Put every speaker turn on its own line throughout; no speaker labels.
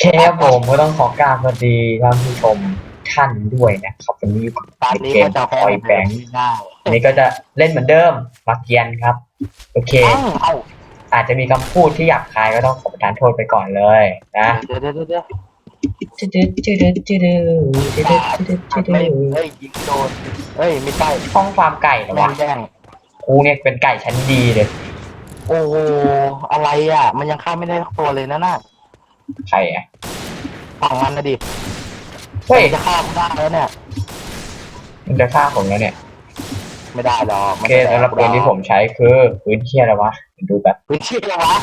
เคครับผมก็ต้องขอกราบสวัสดีท่านผู้ชมท่านด้วยนะครับวันนี้อยู่กับ
ตอนนี้
เก
ก็
ม
จะ
คอยแบงค์
ได้
อันนี้ก็จะเล่นเหมือนเดิมมาเกียนครับ โอเค
เอ้าเอ้า
อาจจะมีคำพูดที่หยาบคายก็ต้องขอประทานโทษไปก่อนเลยนะ
เดี๋ยวเดี๋ยวเดี๋ยวเดี๋ยว
จืดจืดจืดจืดจืดจืดจืด
ไม่เฮ้ยยิงโดนเฮ้ยไม่ใช่
ห้องฟาร์มไก่เหรอ
แม่
วะ
งแย่ง
กูเนี่ยเป็นไก่ชั้นดีเลย
โอ้โหอะไรอะ มันยังฆ่าไม่ได้ทั้งตัวเลยนะน่ะ
ใครอะ
ฝั่งมันนะดิ
เฮ้ย
มันจะฆ่ากูได้แล้วเนี่ย
มันจะฆ่าผมแล้วเนี่ย
ไม่ได้หรอก
โอเคสำหรับปืนที่ผมใช้คือปืนเที่ยอะไรวะดูแบบ
ปืนชื่ออะไรวะ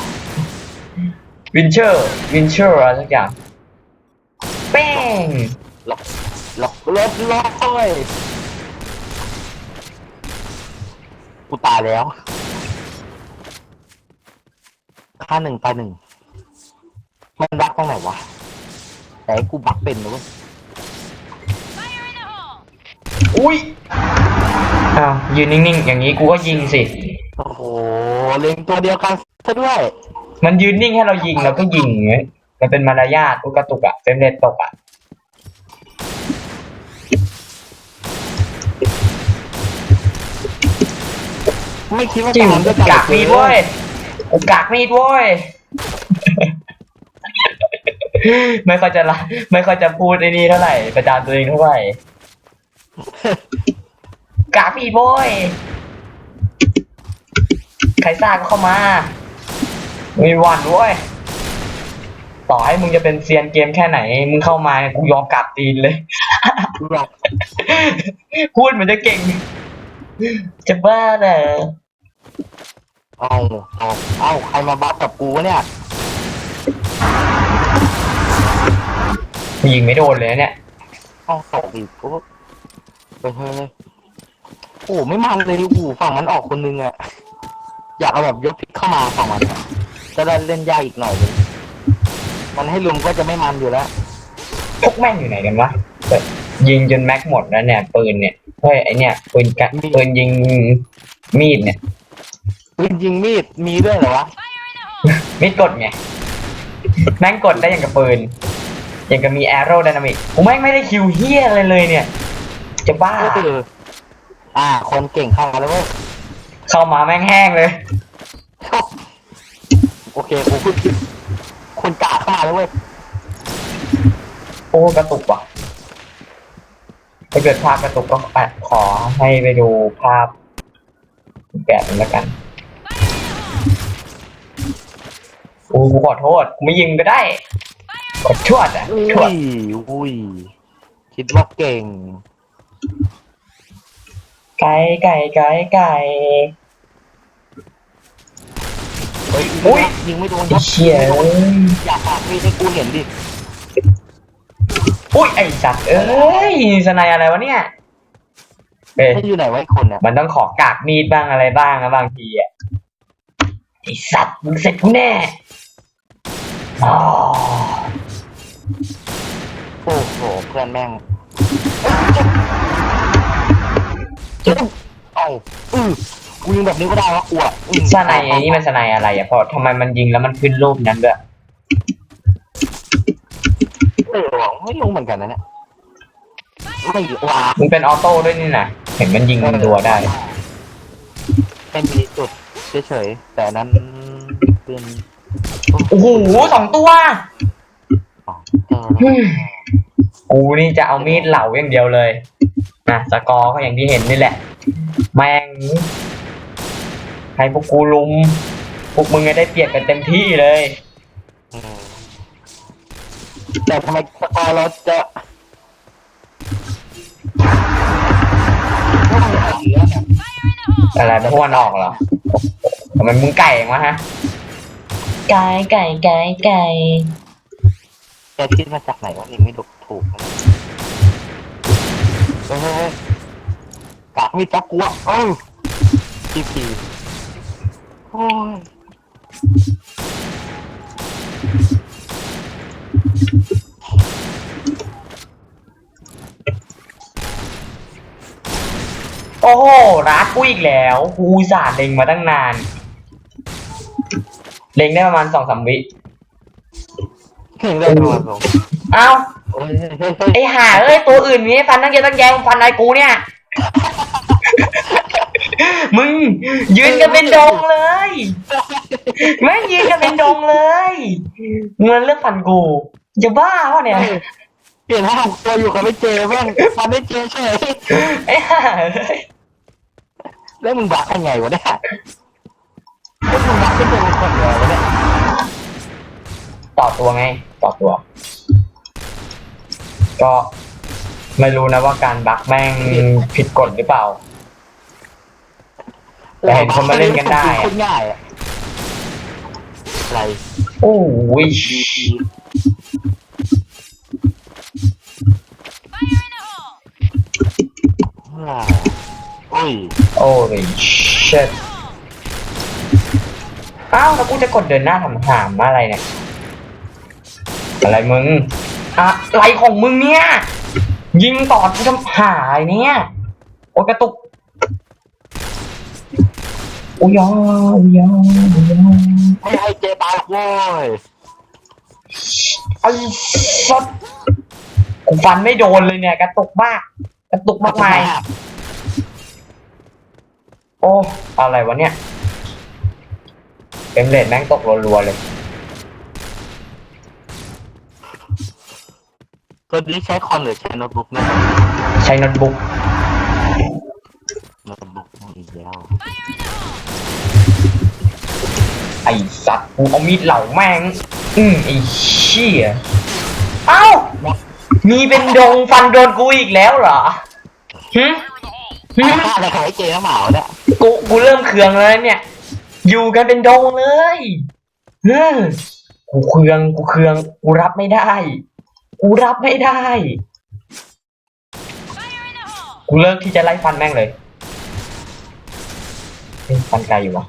วินเชอร์วินเชอร์อะไรสักอย่างแป้ง
ล็อกล็อกรถล็อกเลยกูตายแล้วฆ่าหนึ่งตายหนึ่ง มันบักตรงไหนวะ แต่ไอ้กูบักเป็นนะเว้ย
อุ้ยอ้าวยืนนิ่งๆ อย่างนี้กูก็ยิงสิ
โอ้โหเล็งตัวเดียวกันซะด้วย
มันยืนนิ่งให้เรายิงเราก็ยิงไงมันเป็นมารยาทตุกกระตุกอะเฟรมเรทตกอะ
ไม่คิดว่า
จิ้ม
จะทำด้วย
กากมีดเว้ยกูกากมีดเว้ย ไม่ค่อยจะละไม่ค่อยจะพูดไอ้นี่เท่าไหร่ประจานตัวเองเท่าไหร่กากมีดเว้ยใครสร้างก็เข้ามามีหวันเว้ยต่อให้มึงจะเป็นเซียนเกมแค่ไหน มึงเข้ามากูยอมกราบตีนเลย
หรอก
พูดเหมือนจะเก่ง จะบ้าเหรอ
เอาเอาเอาใครมาบัฟกับกูวะเนี่ย
ยิงไม่โดนเลยนะเนี่ย
เอาตกอีกกูไปเฮ้ยโอ้ไม่มันเลยกูฝั่งมันออกคนนึงอะอยากเอาแบบยกพลิกเข้ามาฝั่งมันอะจะได้เล่นยากอีกหน่อยนึงมันให้ลุมก็จะไม่มันอยู่แล้ว
พวกแม่งอยู่ไหนกันวะเปิดยิงจนแม็กหมดแล้วเนี่ย ปืนเนี่ยเฮ้ยไอเนี่ยปืนกะปืนยิงมีดเนี่ย
ปืนยิงมีดมีด้วยเหรอวะ
มีดกดไงแม่งกดได้อย่างกับปืนอ ย่างกับมีแอโร d y นามิกกูแม่งไม่ได้คิวเฮียอะไรเลยเนี่ย จะบ้า
ก็คือ อ่า คนเก่งเข้ามาแล้วเว้ย
เข้ามาแม่งแห้งเลย
โอเคกูพูดผิดคนกาเข้ามาแล้วเว้ย
โอ้กระตุกว่ะถ้าเกิดภาพกระตุกก็อะขอให้ไปดูภาพอีกแบบหนึงแล้วกันโอ้กูขอโทษกูไม่ยิงก็ได้ กดชวดอะ
อุ้
ชวด
ยอุ้ย คิดว่าเก่ง
ไก่ไก่ไก่ไก่
เฮ้ย
อุ๊ย
ยิงไม่โดนค
ไอ้
รับ
เชี่ยเอ้ย
อยากฝากมีดให้กูเห็นดิ
อุ้ยไอ้สัตว์เอ้ยสไนอะไรวะเนี่ยเอ้ย
ให้อยู่ไหนไวะไอ้คนเนี่ย
มันต้องขอกากมีดบ้างอะไรบ้างนะบางทีอะไอ้สัตว์มึงเสร็จกูแน่อ๋อ
โอ้โหเพื่อนแม่งเอ้าอือกูยิงแบบนี้ก็ได้วะกูอะอืม
สไนไอ้นี่มันสไนอะไรอะเพราะทำไมมันยิงแล้วมันขึ้นรูปนั้นด้วย
เออว่ะไม่รู้เหมือนกันนะเนี่ยไม่ว่า
มึงเป็นออโต้ด้วยนี่นะเห็นมันยิงตัวได้
เป็นมีจุดเฉยๆแต่อันนั้นเป็น
โอ้โหสองตัว
เออ
อืม กูนี่จะเอามีดเหลาอย่างเดียวเลยนะสกอร์ก็อย่างที่เห็นนี่แหละ แม่งให้พวกกูลุม พวกมึงจะได้เปรียบกันเต็มที่เลย
อืมแต่ทำไมสกอร์เราจะไม่ต้องหาเยอะเนี่ย
อะไรพวกมันออกเหรอทำไมมึงไก่วะฮะ ไก่ไก่ไก่ไก่
แกคิดมาจากไหนวะนี่ไม่ดูถูกนะเฮ้ยเฮ้ยเฮ้ยกากมีดจับกูอะเอ้าทีพีโอ้ย
โอ้โหรัดกูอีกแล้วกูอุตสาห์เล็งมาตั้งนาน เล็งได้ประมาณสองสามวิ
ถึงได้ทำไมผม
เอ้า
โอ้ย
ไอ้ห่าเอ้ยตัวอื่นมีให้ฟันตั้งเยอะตั้งแยะมึงฟันอะไรกูเนี่ย มึงยืนกันเป็นดงเลยแม่งยืนกันเป็นดงเลยเงินเลือกฟันกูจะบ้าวะเนี่ย
เปลี่ยนห้องเราอยู่กับไม่เจแม่งฟันไม่เจเฉย
ไอ้ห่าเอ้ย
แล้วมึงบักยังไงวะเนี่ยแล้วมึงบักขึ้นไปเป็นคนเหรอวะเนี่ย
ต่อตัวไงต่อตัว ก็ไม่รู้นะว่าการบักแม่งผิดกฎหรือเปล่า แต่เห็นคนมาเล่นกันได้อะ
โคตรง่ายอะอะไร
โอ้ย
ดีทีว้าวโอ้ย
โอ้ยเชิดอ้าวแล้วกูจะกดเดินหน้าทำหามอะไรเนี่ย อะไรมึง อะไรของมึงเนี่ย ยิงต่อกูทำหาอะไรเนี่ย โอ้ยกระตุก โอ้ยอโอ้ยอโอ้ยอ
ไม่ให้เจตายหรอกโว้ย
ไอ้สัสกูฟันไม่โดนเลยเนี่ย กระตุกมาก กระตุกมากมายโอ้ อะไรวะเนี่ยเป็นเลดแม่งตกรัวๆเลย
ตัวนี้ใช้คอมหรือใช้โน้ตบุ๊กนะ
ใช้โน้ตบุ๊ก
โน้ตบุ๊กอีกแล้ว
ไอ้สัตว์กูเอามีดเหล่าแม่ง อืมไอ้เชี่ยเอ้า มีเป็นดงฟันโดนกูอีกแล้วเหรอหึหึ
ฆ่าอะไรใครเจน้ำหมาวเนี่ย
กูกูเริ่มเคืองแล้วเนี่ย อยู่กันเป็นดงเลยเฮ้อกูเคืองกูเคืองกูรับไม่ได้ กูรับไม่ได้ กูเลิกที่จะไล่ฟันแม่งเลยเฮ้ยฟันไกลอยู่วะ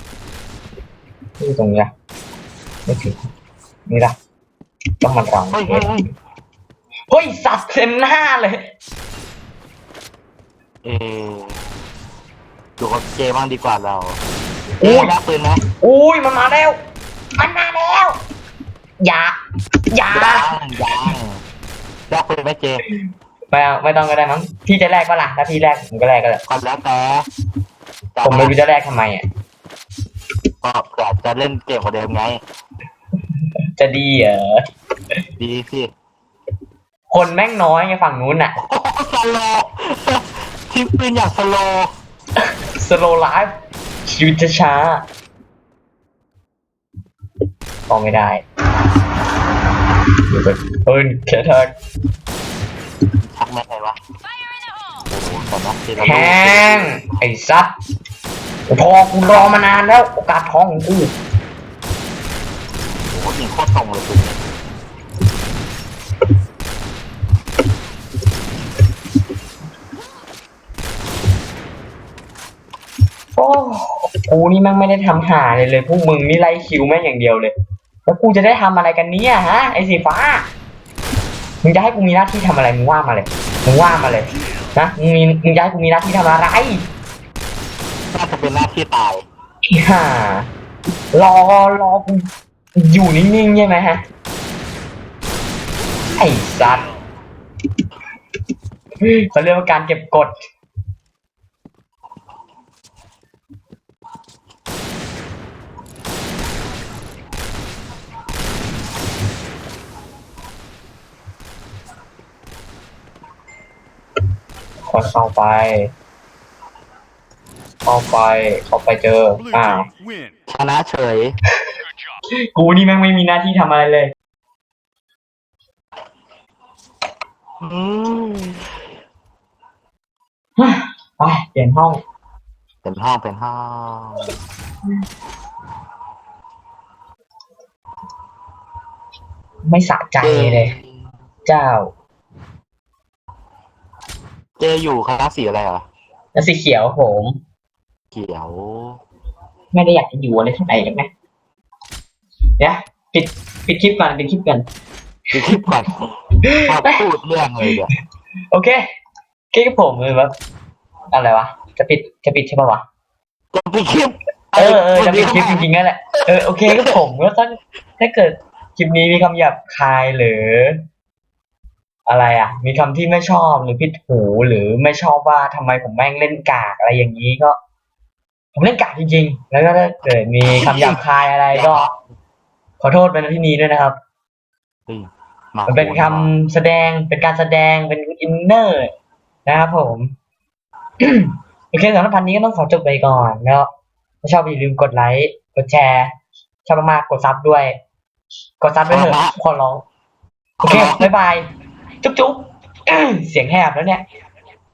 นี่ตรงนี้ละไม่ถึงนี่ละต้องมันรัง
เฮ้ยเฮ้ยเฮ้ย
เฮ้ยสัตว์เต็มหน้าเลย
เอออยู่กับเจบ้างดีกว่าเรา
อุ้
เอ้
ย
ยรักปืนไหม
อุ้ยมันมาแล้ว มันมาแล้ว อย่า อย่า
ยังยัง รักปืนไหมเจ
ไม่เอาไม่ต้องก็ได้มั้งพี่จะแลกก็ล่ะถ้าพี่แลกผมก็แลกก็ได้
ก่อนแล้วแต่
ผมไม่รู้จะแลกทำไมอะ
ก็เผื่อจะเล่นเกมกว่าเดิมไง
จะดีเหรอ
ดีสิ
คนแม่งน้อยไงฝั่งนู้นอะ
โอ้โหสโลว์ทิ้งปืนอย่างสโลว์
สโลไลฟ์ชีวิตจะช้าก็ไม่ได้ เดี๋ยวไปเฮ้ยแค่ทัก
ชักแม่ไหนวะโอ้โหแต่ละทีละ
แห้งไอ้ซัดพอกูรอมานานแล้ว โอกาสท้องของกู
โอ้โหยิงโคตรตรงเลยปืนเนี่ย
โอ้กูนี่แม่งไม่ได้ทำหาเลยเลย พวกมึงนี่ไล่คิวแม่งอย่างเดียวเลย แล้วกูจะได้ทำอะไรกันเนี่ยฮะไอ้สีฟ้ามึงจะให้กูมีหน้าที่ทำอะไรมึงว่ามาเลยมึงว่ามาเลยนะมึงมีมึงจะให้กูมีหน้าที่ทำอะไร
น่าจะเป็นหน้าที่ตาย
ไอ้ห่ารอรอกูอยู่นิ่งๆใช่ไหมฮะไอ้สัตว์เขาเรียกว่าการเก็บกด คนเข้าไป เข้าไปเข้าไปเจอ
Blue
อ้าว
team win.
ชนะเฉย
Good job.
กูนี่แม่งไม่มีหน้าที่ทำอะไรเลย
อืม
ไปเปลี่ยนห้อง
เป็นห้องเป็นห้อง
ไม่สะใจเลย เจ้า
เจอยู่คณะสีอะไรเหรอ
แล้วสีเขียวผม
เขียว
ไม่ได้อยากจะอยู่อะไรที่ไหนเลยไหมเดี๋ยวปิดปิดคลิปก่อนปิดคลิปก่อน
ดูคลิปก่อนมาพูดเรื่องเลยเดี๋ยว
โอเคคลิปผมเลยว่าอะไรวะ จะปิดจะปิดใช่ปะวะ
จะไปดคลิป
เออเออจะปิดคลิปจริงๆนั่นแหละ เออโอเคก็ผมก็ต้องถ้าเกิดคลิปนี้มีคำหยาบคายหรือ อะไรอะ มีคำที่ไม่ชอบหรือผิดหูหรือไม่ชอบว่าทำไมผมแม่งเล่นกากอะไรอย่างนี้ก็ ผมเล่นกากจริงๆ แล้วก็ถ้าเกิดมีคำหยาบคายอะไรก็ ขอโทษไปณที่นี้ด้วยนะครับ
เฮ้ยมา
มันเป็นคำแสดงเป็นการแสดงเป็นอินเนอร์นะครับผม โอเคสำหรับพันนี้ก็ต้องขอจบไปก่อน แล้วถ้าชอบอย่าลืมกดไลค์กดแชร์ ชอบมากๆกดซับด้วย กดซับด้วยเถอะขอร้อง โอเค บ๊ายบาย จุ๊บจุ๊บเสียงแหบแล้วเนี่ย